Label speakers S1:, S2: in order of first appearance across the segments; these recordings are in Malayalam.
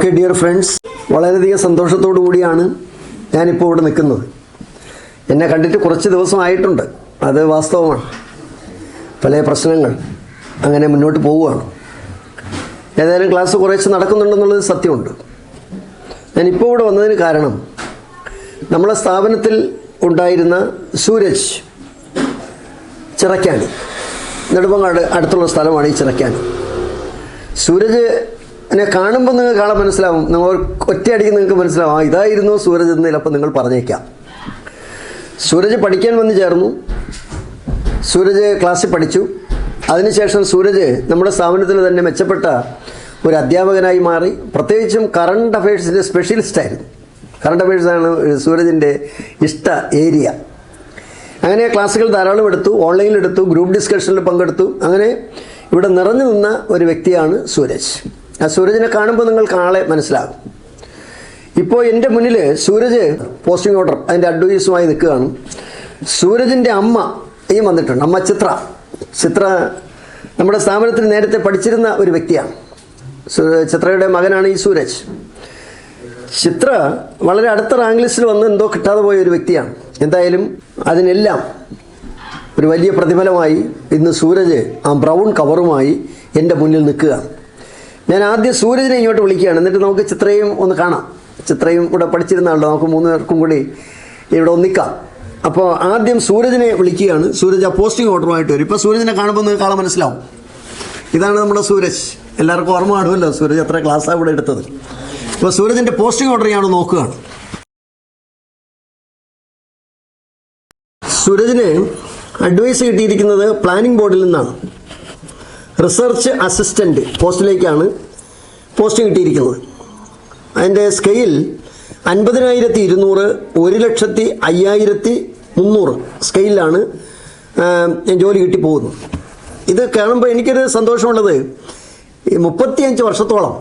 S1: ഓക്കെ ഡിയർ ഫ്രണ്ട്സ് വളരെയധികം സന്തോഷത്തോടു കൂടിയാണ് ഞാനിപ്പോൾ ഇവിടെ നിൽക്കുന്നത്. എന്നെ കണ്ടിട്ട് കുറച്ച് ദിവസമായിട്ടുണ്ട് അത് വാസ്തവമാണ്. പല പ്രശ്നങ്ങൾ അങ്ങനെ മുന്നോട്ട് പോവുകയാണ്. ഏതായാലും ക്ലാസ് കുറേശ്ശെ നടക്കുന്നുണ്ടെന്നുള്ളത് സത്യമുണ്ട്. ഞാനിപ്പോൾ ഇവിടെ വന്നതിന് കാരണം നമ്മളെ സ്ഥാപനത്തിൽ ഉണ്ടായിരുന്ന സൂരജ് ചിറക്കാൻ നെടുമ്പങ്ങാട് അടുത്തുള്ള സ്ഥലമാണ് ഈ ചിറക്കാൻ സൂരജ് എന്നെ കാണുമ്പോൾ നിങ്ങൾക്ക് കാണാൻ മനസ്സിലാവും. നിങ്ങൾ ഒറ്റയടിക്ക് നിങ്ങൾക്ക് മനസ്സിലാവും. ആ ഇതായിരുന്നു സൂരജ് എന്ന് ചിലപ്പോൾ നിങ്ങൾ പറഞ്ഞേക്കാം. സൂരജ് പഠിക്കാൻ വന്നു ചേർന്നു. സൂരജ് ക്ലാസ്സിൽ പഠിച്ചു. അതിനുശേഷം സൂരജ് നമ്മുടെ സ്ഥാപനത്തിൽ തന്നെ മെച്ചപ്പെട്ട ഒരു അധ്യാപകനായി മാറി. പ്രത്യേകിച്ചും കറണ്ട് അഫയേഴ്സിന്റെ സ്പെഷ്യലിസ്റ്റായിരുന്നു കറണ്ട് അഫയേഴ്സാണ് സൂരജിന്റെ ഇഷ്ട ഏരിയ അങ്ങനെ ക്ലാസ്സുകൾ ധാരാളം എടുത്തു. ഓൺലൈനിൽ എടുത്തു. ഗ്രൂപ്പ് ഡിസ്കഷനിൽ പങ്കെടുത്തു. അങ്ങനെ ഇവിടെ നിറഞ്ഞു നിന്ന ഒരു വ്യക്തിയാണ് സൂരജ്. ആ സൂരജിനെ കാണുമ്പോൾ നിങ്ങൾക്ക് ആളെ മനസ്സിലാകും. ഇപ്പോൾ എന്റെ മുന്നിൽ സൂരജ് പോസ്റ്റിംഗ് ഓർഡർ അതിന്റെ അഡ്വൈസുമായി നിൽക്കുകയാണ്. സൂരജിന്റെ അമ്മ ഈ വന്നിട്ടുണ്ട് അമ്മ ചിത്ര. ചിത്ര നമ്മുടെ സ്ഥാപനത്തിൽ നേരത്തെ പഠിച്ചിരുന്ന ഒരു വ്യക്തിയാണ്. ചിത്രയുടെ മകനാണ് ഈ സൂരജ്. ചിത്ര വളരെ അടുത്ത റാങ്ക് ലിസ്റ്റിൽ വന്ന് എന്തോ കിട്ടാതെ പോയ ഒരു വ്യക്തിയാണ്. എന്തായാലും അതിനെല്ലാം ഒരു വലിയ പ്രതിഫലമായി ഇന്ന് സൂരജ് ആ ബ്രൗൺ കവറുമായി എന്റെ മുന്നിൽ നിൽക്കുകയാണ്. ഞാൻ ആദ്യം സൂരജിനെ ഇങ്ങോട്ട് വിളിക്കുകയാണ്. എന്നിട്ട് നമുക്ക് ചിത്രയും ഒന്ന് കാണാം. ചിത്രയും കൂടെ പഠിച്ചിരുന്നാണല്ലോ. നമുക്ക് മൂന്ന് പേർക്കും കൂടി ഇവിടെ ഒന്നിക്കാം. അപ്പോൾ ആദ്യം സൂരജിനെ വിളിക്കുകയാണ്. സൂരജ് ആ പോസ്റ്റിംഗ് ഓർഡറുമായിട്ട് വരും. ഇപ്പോൾ സൂരജിനെ കാണുമ്പോൾ നിങ്ങൾക്ക് കാണാൻ മനസ്സിലാവും. ഇതാണ് നമ്മുടെ സൂരജ്. എല്ലാവർക്കും ഓർമ്മ കാണുമല്ലോ. സൂരജ് എത്ര ക്ലാസ്സാണ് ഇവിടെ എടുത്തത്. ഇപ്പോൾ സൂരജിന്റെ പോസ്റ്റിംഗ് ഓർഡർ ഞാൻ നോക്കുകയാണ്. സൂരജിന് അഡ്വൈസ് കിട്ടിയിരിക്കുന്നത് പ്ലാനിംഗ് ബോർഡിൽ നിന്നാണ്. റിസർച്ച് അസിസ്റ്റന്റ് പോസ്റ്റിലേക്കാണ് പോസ്റ്റ് കിട്ടിയിരിക്കുന്നത്. അതിന്റെ സ്കെയിൽ അൻപതിനായിരത്തി ഇരുന്നൂറ് ഒരു ലക്ഷത്തി അയ്യായിരത്തി മുന്നൂറ് സ്കെയിലാണ് ജോലി കിട്ടി പോകുന്നു ഇത് കാണുമ്പോൾ എനിക്കൊരു സന്തോഷമുള്ളത്. മുപ്പത്തിയഞ്ച് വർഷത്തോളം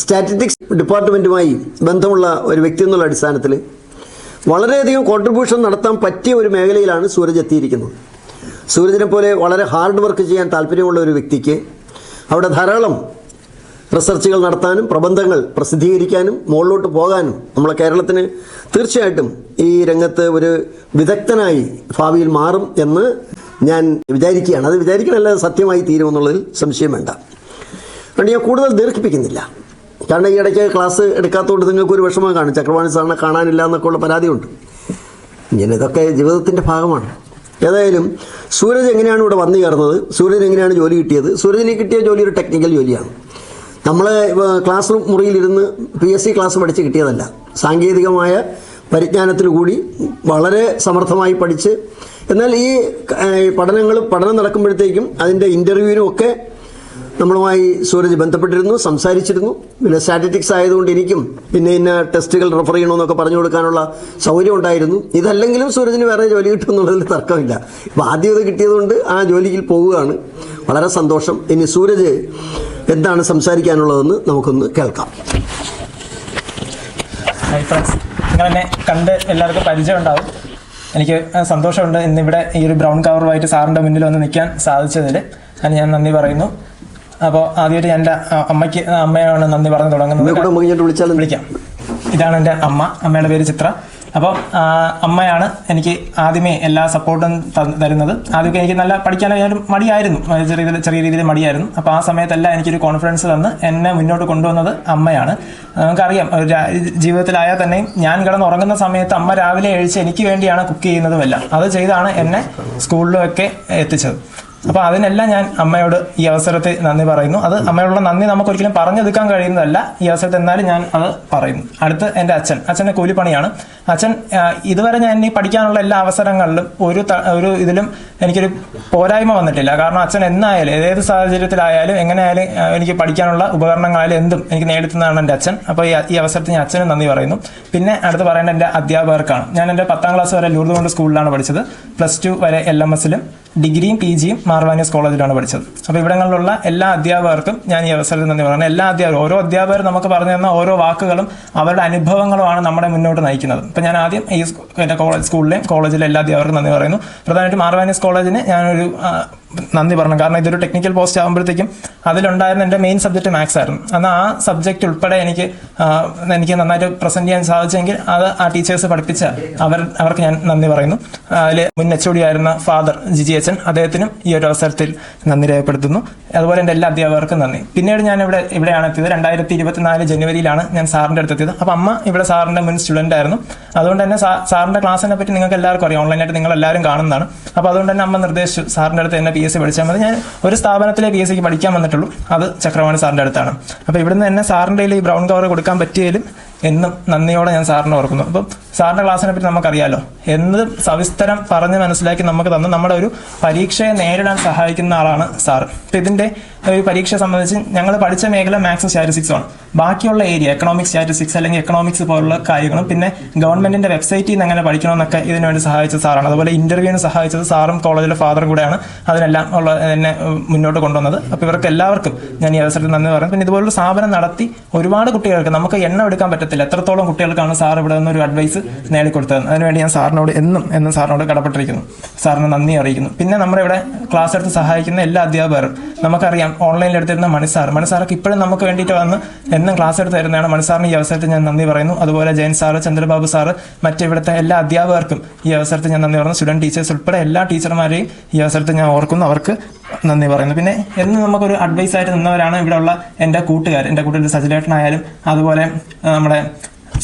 S1: സ്റ്റാറ്റിസ്റ്റിക്സ് ഡിപ്പാർട്ട്മെന്റുമായി ബന്ധമുള്ള ഒരു വ്യക്തി എന്നുള്ള അടിസ്ഥാനത്തിൽ വളരെയധികം കോൺട്രിബ്യൂഷൻ നടത്താൻ പറ്റിയ ഒരു മേഖലയിലാണ് സൂരജ് എത്തിയിരിക്കുന്നത്. സൂരജിനെ പോലെ വളരെ ഹാർഡ് വർക്ക് ചെയ്യാൻ താല്പര്യമുള്ള ഒരു വ്യക്തിക്ക് അവിടെ ധാരാളം റിസർച്ചുകൾ നടത്താനും പ്രബന്ധങ്ങൾ പ്രസിദ്ധീകരിക്കാനും മുകളിലോട്ട് പോകാനും നമ്മളെ കേരളത്തിന് തീർച്ചയായിട്ടും ഈ രംഗത്ത് ഒരു വിദഗ്ധനായി ഭാവിയിൽ മാറും എന്ന് ഞാൻ വിചാരിക്കുകയാണ്. അത് വിചാരിക്കണമല്ല സത്യമായി തീരുമെന്നുള്ളതിൽ സംശയം വേണ്ട. അതുകൊണ്ട് ഞാൻ കൂടുതൽ ദീർഘിപ്പിക്കുന്നില്ല. കാരണം ഈ ഇടയ്ക്ക് ക്ലാസ് എടുക്കാത്തതുകൊണ്ട് നിങ്ങൾക്ക് ഒരു വിഷമം കാണും. ചക്രവാണി സാറിനെ കാണാനില്ല എന്നൊക്കെയുള്ള പരാതിയുണ്ട്. ഇങ്ങനെ ഇതൊക്കെ ജീവിതത്തിന്റെ ഭാഗമാണ്. ഏതായാലും സൂരജ് എങ്ങനെയാണ് ഇവിടെ വന്നു ചേർന്നത്? സൂരജ് എങ്ങനെയാണ് ജോലി കിട്ടിയത്? സൂരജിന് കിട്ടിയ ജോലി ഒരു ടെക്നിക്കൽ ജോലിയാണ്. നമ്മൾ ക്ലാസ് റൂം മുറിയിലിരുന്ന് പി എസ് സി ക്ലാസ് പഠിച്ച് കിട്ടിയതല്ല. സാങ്കേതികമായ പരിജ്ഞാനത്തിൽ കൂടി വളരെ സമർത്ഥമായി പഠിച്ച് എന്നാൽ ഈ പഠനങ്ങൾ പഠനം നടക്കുമ്പോഴത്തേക്കും അതിന്റെ ഇന്റർവ്യൂവിനും ഒക്കെ നമ്മളുമായി സൂരജ് ബന്ധപ്പെട്ടിരുന്നു സംസാരിച്ചിരുന്നു. പിന്നെ സ്റ്റാറ്റിറ്റിക്സ് ആയതുകൊണ്ട് എനിക്കും പിന്നെ ഇന്ന ടെസ്റ്റുകൾ റെഫർ ചെയ്യണമെന്നൊക്കെ പറഞ്ഞു കൊടുക്കാനുള്ള സൗകര്യം ഉണ്ടായിരുന്നു. ഇതല്ലെങ്കിലും സൂരജിന് വേറെ ജോലി കിട്ടും എന്നുള്ളതിൽ തർക്കമില്ല. ഇപ്പോൾ ആദ്യം ഇത് കിട്ടിയതുകൊണ്ട് ആ ജോലിയിൽ പോവുകയാണ്. വളരെ സന്തോഷം. ഇനി സൂരജ് എന്താണ് സംസാരിക്കാനുള്ളതെന്ന് നമുക്കൊന്ന് കേൾക്കാം.
S2: ഹൈ ഫ്രണ്ട്സ് കണ്ട് എല്ലാവർക്കും പരിചയം ഉണ്ടാവും. എനിക്ക് സന്തോഷമുണ്ട്. ഇന്നിവിടെ ഈ ഒരു ബ്രൗൺ കവറുമായിട്ട് സാറിന്റെ മുന്നിൽ വന്ന് നിൽക്കാൻ സാധിച്ചതിൽ. അതിന് ഞാൻ നന്ദി പറയുന്നു. അപ്പോൾ ആദ്യമായിട്ട് ഞാൻ എന്റെ അമ്മയ്ക്ക് അമ്മയാണ് നന്ദി പറഞ്ഞു തുടങ്ങുന്നത്.
S1: വിളിച്ചാലും
S2: വിളിക്കാം. ഇതാണ് എന്റെ അമ്മ. അമ്മയുടെ പേര് ചിത്ര. അപ്പോൾ അമ്മയാണ് എനിക്ക് ആദ്യമേ എല്ലാ സപ്പോർട്ടും തരുന്നത്. ആദ്യമൊക്കെ എനിക്ക് നല്ല പഠിക്കാനായാലും മടിയായിരുന്നു. ചെറിയ ചെറിയ രീതിയിൽ മടിയായിരുന്നു. അപ്പോൾ ആ സമയത്തെല്ലാം എനിക്കൊരു കോൺഫിഡൻസ് തന്ന് എന്നെ മുന്നോട്ട് കൊണ്ടുവന്നത് അമ്മയാണ്. നമുക്കറിയാം ജീവിതത്തിലായാൽ തന്നെയും ഞാൻ കിടന്നുറങ്ങുന്ന സമയത്ത് അമ്മ രാവിലെ എഴുച്ച് എനിക്ക് വേണ്ടിയാണ് കുക്ക് ചെയ്യുന്നതുമെല്ലാം. അത് ചെയ്താണ് എന്നെ സ്കൂളിലൊക്കെ എത്തിച്ചത്. അപ്പോൾ അതിനെല്ലാം ഞാൻ അമ്മയോട് ഈ അവസരത്തിൽ നന്ദി പറയുന്നു. അത് അമ്മയോടുള്ള നന്ദി നമുക്ക് ഒരിക്കലും പറഞ്ഞെടുക്കാൻ കഴിയുന്നതല്ല. ഈ അവസരത്തിൽ എന്നാലും ഞാൻ അത് പറയുന്നു. അടുത്ത് എന്റെ അച്ഛൻ. അച്ഛന്റെ കൂലിപ്പണിയാണ്. അച്ഛൻ ഇതുവരെ ഞാൻ ഈ പഠിക്കാനുള്ള എല്ലാ അവസരങ്ങളിലും ഒരു ഒരു ഇതിലും എനിക്കൊരു പോരായ്മ വന്നിട്ടില്ല. കാരണം അച്ഛൻ എന്നായാലും ഏത് സാഹചര്യത്തിലായാലും എങ്ങനെയായാലും എനിക്ക് പഠിക്കാനുള്ള ഉപകരണങ്ങളായാലും എന്തും എനിക്ക് നേടിത്തുന്നതാണ് എന്റെ അച്ഛൻ. അപ്പോൾ ഈ അവസരത്തിൽ ഞാൻ അച്ഛനും നന്ദി പറയുന്നു. പിന്നെ അടുത്ത് പറയേണ്ട എന്റെ അധ്യാപകർക്കാണ്. ഞാൻ എന്റെ പത്താം ക്ലാസ് വരെ ലൂർദ് സ്കൂളിലാണ് പഠിച്ചത്. പ്ലസ് ടു വരെ എൽ എം എസിലും. ഡിഗ്രിയും പി ജിയും മാർവാനിയസ് കോളേജിലാണ് പഠിച്ചത്. അപ്പോൾ ഇവിടങ്ങളിലുള്ള എല്ലാ അധ്യാപകർക്കും ഞാൻ ഈ അവസരത്തിൽ നന്ദി പറയുന്നത് എല്ലാ അധ്യാപകരും ഓരോ അധ്യാപകർ നമുക്ക് പറഞ്ഞു തന്ന ഓരോ വാക്കുകളും അവരുടെ അനുഭവങ്ങളുമാണ് നമ്മുടെ മുന്നോട്ട് നയിക്കുന്നത്. അപ്പോൾ ഞാൻ ആദ്യം ഈ എന്റെ കോളേജ് സ്കൂളിലെയും കോളേജിലെ എല്ലാ അധ്യാപകർക്കും നന്ദി പറയുന്നു. പ്രധാനമായിട്ടും മാർവാനിയസ് കോളേജിന് ഞാനൊരു നന്ദി പറഞ്ഞു. കാരണം ഇതൊരു ടെക്നിക്കൽ പോസ്റ്റ് ആകുമ്പോഴത്തേക്കും അതിലുണ്ടായിരുന്ന എന്റെ മെയിൻ സബ്ജക്റ്റ് മാത്സ് ആയിരുന്നു. എന്നാൽ ആ സബ്ജക്റ്റ് ഉൾപ്പെടെ എനിക്ക് എനിക്ക് നന്നായിട്ട് പ്രസന്റ് ചെയ്യാൻ സാധിച്ചെങ്കിൽ അത് ആ ടീച്ചേഴ്സ് പഠിപ്പിച്ച അവർ അവർക്ക് ഞാൻ നന്ദി പറയുന്നു. അതിൽ മുൻ എച്ച് ആയിരുന്ന ഫാദർ ജിജി അച്ഛൻ അദ്ദേഹത്തിനും ഈ ഒരു അവസരത്തിൽ നന്ദി രേഖപ്പെടുത്തുന്നു. അതുപോലെ എന്റെ എല്ലാ അധ്യാപകർക്കും നന്ദി. പിന്നീട് ഞാൻ ഇവിടെ ഇവിടെയാണ് എത്തിയത്. രണ്ടായിരത്തി ഇരുപത്തിനാല് ജനുവരിയിലാണ് ഞാൻ സാറിന്റെ അടുത്ത് എത്തിയത്. അപ്പോൾ അമ്മ ഇവിടെ സാറിന്റെ മുൻ സ്റ്റുഡന്റ് ആയിരുന്നു. അതുകൊണ്ട് തന്നെ സാറിന്റെ ക്ലാസ്സിനെ പറ്റി നിങ്ങൾക്ക് എല്ലാവർക്കും അറിയാം. ഓൺലൈനായിട്ട് നിങ്ങൾ എല്ലാവരും കാണുന്നതാണ്. അപ്പോൾ അതുകൊണ്ട് തന്നെ അമ്മ നിർദ്ദേശിച്ചു സാറിന്റെ അടുത്ത് എന്നെ പി എസ് സി പഠിച്ചാൽ മതി. ഞാൻ ഒരു സ്ഥാപനത്തിലെ പി എസ് സിക്ക് പഠിക്കാൻ വന്നിട്ടുള്ളൂ. അത് ചക്രവാണി സാറിന്റെ അടുത്താണ്. അപ്പോൾ ഇവിടുന്ന് തന്നെ സാറിന്റെ ഈ ബ്രൗൺ കവർ കൊടുക്കാൻ പറ്റിയതിലും എന്നും നന്ദിയോടെ ഞാൻ സാറിനെ ഓർക്കുന്നു. അപ്പം സാറിന്റെ ക്ലാസ്സിനെ പറ്റി നമുക്കറിയാലോ. എന്ന് സവിസ്തരം പറഞ്ഞ് മനസ്സിലാക്കി നമുക്ക് തന്ന്. നമ്മുടെ ഒരു പരീക്ഷയെ നേരിടാൻ സഹായിക്കുന്ന ആളാണ് സാർ അപ്പം ഇതിന്റെ ഒരു പരീക്ഷയെ സംബന്ധിച്ച് ഞങ്ങൾ പഠിച്ച മേഖല മാത്സും സ്റ്റാറ്റിസ്റ്റിക്സും ആണ്. ബാക്കിയുള്ള ഏരിയ എക്കണോമിക്സ് സ്റ്റാറ്റിസ്റ്റിക്സ് അല്ലെങ്കിൽ എക്കണോമിക്സ് പോലുള്ള കാര്യങ്ങളും പിന്നെ ഗവൺമെന്റിന്റെ വെബ്സൈറ്റിൽ നിന്ന് എങ്ങനെ പഠിക്കണമെന്നൊക്കെ ഇതിനു വേണ്ടി സഹായിച്ച സാറാണ്. അതുപോലെ ഇന്റർവ്യൂവിന് സഹായിച്ചത് സാറും കോളേജിലെ ഫാദറും കൂടെയാണ് അതിനെല്ലാം ഉള്ള എന്നെ മുന്നോട്ട് കൊണ്ടുവന്നത്. അപ്പോൾ ഇവർക്ക് എല്ലാവർക്കും ഞാൻ ഈ അവസരത്തിൽ നന്ദി പറയുന്നത് പിന്നെ ഇതുപോലുള്ള സ്ഥാപനം നടത്തി ഒരുപാട് കുട്ടികൾക്ക് നമുക്ക് എണ്ണം എടുക്കാൻ പറ്റത്തില്ല. എത്രത്തോളം കുട്ടികൾക്കാണ് സാർ ഇവിടെ നിന്ന് ഒരു അഡ്വൈസ് നേടിക്കൊടുത്തത് അതിനുവേണ്ടി ഞാൻ സാറിനോട് എന്നും എന്നും സാറിനോട് കടപ്പെട്ടിരിക്കുന്നു. സാറിന് നന്ദി അറിയിക്കുന്നു. പിന്നെ നമ്മുടെ ഇവിടെ ക്ലാസ് എടുത്ത് സഹായിക്കുന്ന എല്ലാ അധ്യാപകരും നമുക്കറിയാം ഓൺലൈനിൽ എടുത്തിരുന്ന മണിസാർ മണിസാർക്ക് ഇപ്പോഴും നമുക്ക് വേണ്ടിയിട്ട് വന്ന് എന്നും ക്ലാസ് എടുത്ത് തരുന്നതാണ്. മണിസാറിന് ഈ അവസരത്തിൽ ഞാൻ നന്ദി പറയുന്നു. അതുപോലെ ജയൻ സാറ് ചന്ദ്രബാബു സാറ് മറ്റിവിടുത്തെ എല്ലാ അധ്യാപകർക്കും ഈ അവസരത്തിൽ ഞാൻ നന്ദി പറയുന്നു. സ്റ്റുഡന്റ് ടീച്ചേഴ്സ് ഉൾപ്പെടെ എല്ലാ ടീച്ചർമാരെയും ഈ അവസരത്തിൽ ഞാൻ ഓർക്കുന്നു. അവർക്ക് നന്ദി പറയുന്നു. പിന്നെ എന്ന് നമുക്കൊരു അഡ്വൈസ് ആയിട്ട് നിന്നവരാണ് ഇവിടെയുള്ള എന്റെ കൂട്ടുകാർ എന്റെ കൂട്ടുകാർ സജിലേട്ടനായാലും അതുപോലെ നമ്മുടെ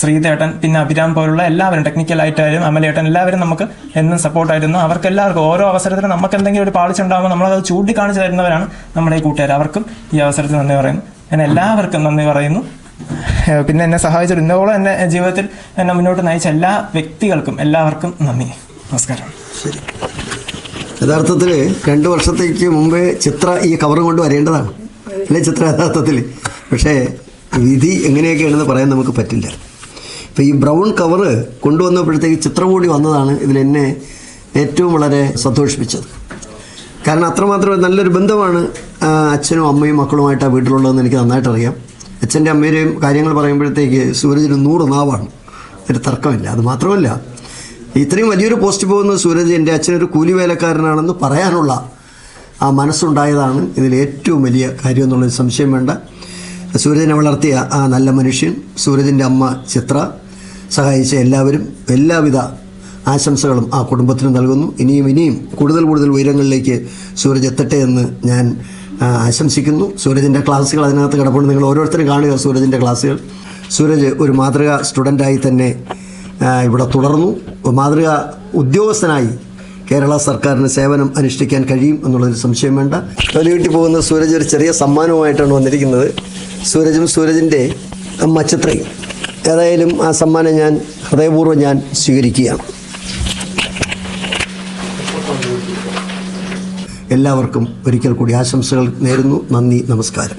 S2: ശ്രീതേട്ടൻ പിന്നെ അഭിരാം പോലുള്ള എല്ലാവരും ടെക്നിക്കൽ ടെക്നിക്കലായിട്ടായാലും അമലേട്ടൻ എല്ലാവരും നമുക്ക് എന്നും സപ്പോർട്ടായിരുന്നു അവർക്ക് എല്ലാവർക്കും ഓരോ അവസരത്തിലും നമുക്ക് എന്തെങ്കിലും ഒരു പാളിച്ചുണ്ടാകുമ്പോൾ നമ്മളത് ചൂണ്ടിക്കാണിച്ചു തരുന്നവരാണ് നമ്മുടെ ഈ കൂട്ടുകാർ അവർക്കും ഈ അവസരത്തിൽ നന്ദി പറയുന്നു. ഞാൻ എല്ലാവർക്കും നന്ദി പറയുന്നു. പിന്നെ എന്നെ സഹായിച്ച ഇന്നോളം എന്നെ ജീവിതത്തിൽ എന്നെ മുന്നോട്ട് നയിച്ച എല്ലാ വ്യക്തികൾക്കും എല്ലാവർക്കും നന്ദി. നമസ്കാരം.
S1: ശരി. യഥാർത്ഥത്തിൽ രണ്ട് വർഷത്തേക്ക് മുമ്പേ ചിത്ര ഈ കവറും കൊണ്ട് വരേണ്ടതാണ്. അല്ലേ ചിത്ര യഥാർത്ഥത്തിൽ പക്ഷേ വിധി എങ്ങനെയൊക്കെയാണെന്ന് പറയാൻ നമുക്ക് പറ്റില്ല. ഇപ്പം ഈ ബ്രൗൺ കവറ് കൊണ്ടുവന്നപ്പോഴത്തേക്ക് ചിത്രം കൂടി വന്നതാണ് ഇതിലെന്നെ ഏറ്റവും വളരെ സന്തോഷിപ്പിച്ചത്. കാരണം അത്രമാത്രം നല്ലൊരു ബന്ധമാണ് അച്ഛനും അമ്മയും മക്കളുമായിട്ട് ആ വീട്ടിലുള്ളതെന്ന് എനിക്ക് നന്നായിട്ട് അറിയാം അച്ഛന്റെ അമ്മയുടെയും കാര്യങ്ങൾ പറയുമ്പോഴത്തേക്ക് സൂരജിന് നൂറ് നാവാണ്. ഒരു തർക്കമില്ല. അത് മാത്രമല്ല ഇത്രയും വലിയൊരു പോസ്റ്റ് പോകുന്ന സൂരജ് എന്റെ അച്ഛനൊരു കൂലി വേലക്കാരനാണെന്ന് പറയാനുള്ള ആ മനസ്സുണ്ടായതാണ് ഇതിൽ ഏറ്റവും വലിയ കാര്യം എന്നുള്ളൊരു സംശയം വേണ്ട. സൂരജിനെ വളർത്തിയ ആ നല്ല മനുഷ്യൻ സൂരജിന്റെ അമ്മ ചിത്ര സഹായിച്ച എല്ലാവരും എല്ലാവിധ ആശംസകളും ആ കുടുംബത്തിന് നൽകുന്നു. ഇനിയും ഇനിയും കൂടുതൽ കൂടുതൽ ഉയരങ്ങളിലേക്ക് സൂരജ് എത്തട്ടെ എന്ന് ഞാൻ ആശംസിക്കുന്നു. സൂരജിന്റെ ക്ലാസ്സുകൾ അതിനകത്ത് കിടപ്പുണ്ട്. നിങ്ങൾ ഓരോരുത്തരും കാണുക സൂരജിന്റെ ക്ലാസ്സുകൾ. സൂരജ് ഒരു മാതൃക സ്റ്റുഡന്റായി തന്നെ ഇവിടെ തുടർന്നു. മാതൃക ഉദ്യോഗസ്ഥനായി കേരള സർക്കാരിന് സേവനം അനുഷ്ഠിക്കാൻ കഴിയും എന്നുള്ളൊരു സംശയം വേണ്ട. ജോലി വീട്ടിൽ പോകുന്ന സൂരജ് ഒരു ചെറിയ സമ്മാനവുമായിട്ടാണ് വന്നിരിക്കുന്നത്. സൂരജും സൂരജിന്റെ മച്ചത്രയും. ചിത്രയും ഏതായാലും ആ സമ്മാനം ഞാൻ ഹൃദയപൂർവം ഞാൻ സ്വീകരിക്കുകയാണ്. എല്ലാവർക്കും ഒരിക്കൽ കൂടി ആശംസകൾ നേരുന്നു. നന്ദി നമസ്കാരം.